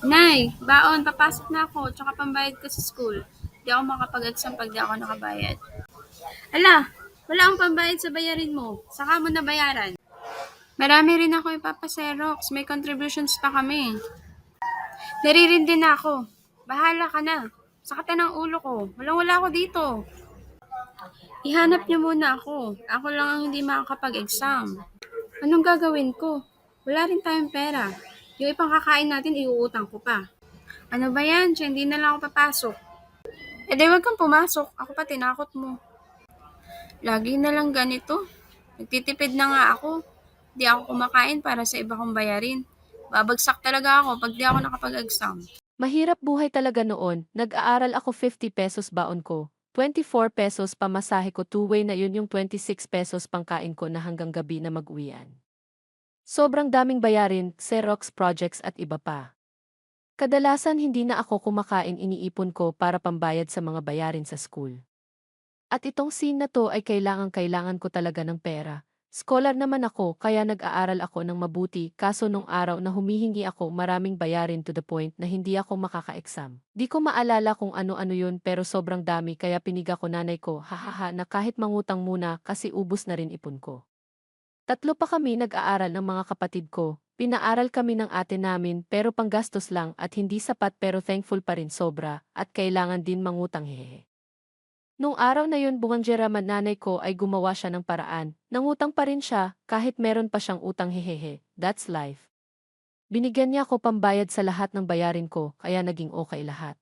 Nay, baon, papasok na ako, tsaka pambayad ko sa school. Di ako makapag-exam pag di ako nakabayad. Ala, wala akong pambayad sa bayarin mo. Saka mo na bayaran. Marami rin ako ipapaserox. May contributions pa kami. Naririndi na ako. Bahala ka na. Sakata ng ulo ko. Walang wala ako dito. Ihanap niyo muna ako. Ako lang ang hindi makakapag-exam. Anong gagawin ko? Wala rin tayong pera. Yung ipang kakain natin, iuutang ko pa. Ano ba yan? Siya, hindi na lang ako papasok. Eh di wag kang pumasok. Ako pa tinakot mo. Lagi na lang ganito. Nagtitipid na nga ako. Di ako kumakain para sa iba kong bayarin. Babagsak talaga ako pag di ako nakapag-exam. Mahirap buhay talaga noon, nag-aaral ako 50 pesos baon ko. 24 pesos pamasahe ko two-way na yun yung 26 pesos pangkain ko na hanggang gabi na mag-uwian. Sobrang daming bayarin, Xerox projects at iba pa. Kadalasan hindi na ako kumakain iniipon ko para pambayad sa mga bayarin sa school. At itong scene na to ay kailangan-kailangan ko talaga ng pera. Scholar naman ako kaya nag-aaral ako ng mabuti kaso nung araw na humihingi ako maraming bayarin to the point na hindi ako makaka-exam. Di ko maalala kung ano-ano yun pero sobrang dami kaya piniga ko nanay ko hahaha na kahit mangutang muna kasi ubus na rin ipon ko. Tatlo pa kami nag-aaral ng mga kapatid ko. Pinaaral kami ng ate namin pero panggastos lang at hindi sapat pero thankful pa rin sobra at kailangan din mangutang hehe. Nung araw na yun buwangjera man nanay ko ay gumawa siya ng paraan. Nangutang pa rin siya kahit meron pa siyang utang hehehe. That's life. Binigyan niya ako pambayad sa lahat ng bayarin ko kaya naging okay lahat.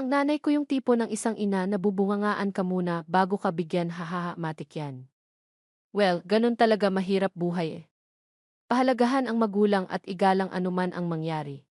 Ang nanay ko yung tipo ng isang ina na bubungangaan ka muna bago ka bigyan hahaha matik yan. Well, ganun talaga mahirap buhay eh. Pahalagahan ang magulang at igalang anuman ang mangyari.